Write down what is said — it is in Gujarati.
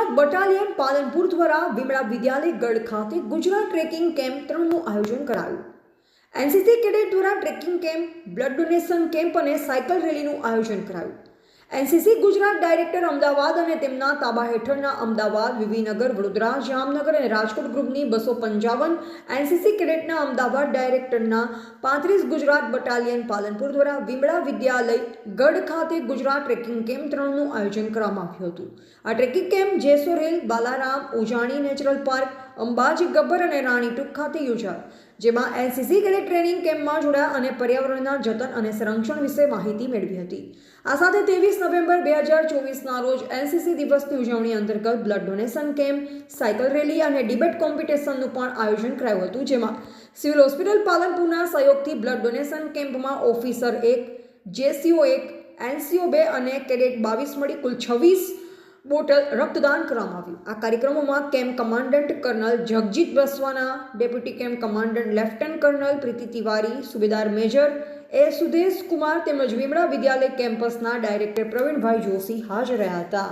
ગુજરાત બટાલિયન પાલનપુર દ્વારા વિમળા વિદ્યાલયગઢ ખાતે ગુજરાત ટ્રેકિંગ કેમ્પ ત્રણનું આયોજન કરાયું. એનસીસી કેડેટ દ્વારા trekking camp, blood donation camp અને સાયકલ રેલીનું આયોજન કરાયું. એનસીસી ગુજરાત ડાયરેક્ટર અમદાવાદ અને તેમના તાબા હેઠળના અમદાવાદ, વિવીનગર, વડોદરા, જામનગર અને રાજકોટ ગ્રુપની બસો પંચાવન એનસીસી કેડેટના અમદાવાદ ડાયરેક્ટરના પાંત્રીસ ગુજરાત બટાલિયન પાલનપુર દ્વારા વિમળા વિદ્યાલય ગઢ ખાતે ગુજરાત ટ્રેકિંગ કેમ્પ ત્રણનું આયોજન કરવામાં આવ્યું હતું. આ ટ્રેકિંગ કેમ્પ જેસોરેલ, બાલારામ ઉજાણી નેચરલ પાર્ક અંબાજી ગબ્બર અને રાણી ટૂંક ખાતે યોજાયો, જેમાં એનસીસી કેડેટ ટ્રેનિંગ કેમ્પમાં જોડાયા અને પર્યાવરણના જતન અને સંરક્ષણ વિશે માહિતી મેળવી હતી. આ સાથે ત્રેવીસ નવેમ્બર બે હજાર ચોવીસના રોજ એનસીસી દિવસની ઉજવણી અંતર્ગત blood donation camp, cycle rally અને ડિબેટ કોમ્પિટિશનનું પણ આયોજન કરાયું હતું, જેમાં સિવિલ હોસ્પિટલ પાલનપુરના સહયોગથી બ્લડ ડોનેશન કેમ્પમાં ઓફિસર એક, જેસીઓ એક એનસીઓ બે અને કેડેટ બાવીસ મળી કુલ છવ્વીસ બોટલ રક્તદાન કરવામાં આવ્યું. આ કાર્યક્રમોમાં camp commandant colonel Jagjit Baswana deputy camp commandant lieutenant colonel Preeti Tiwari, Subedar major A Sudesh Kumar તેમજ વિમળા વિદ્યાલય કેમ્પસના ડાયરેક્ટર પ્રવીણભાઈ જોશી હાજર રહ્યા હતા.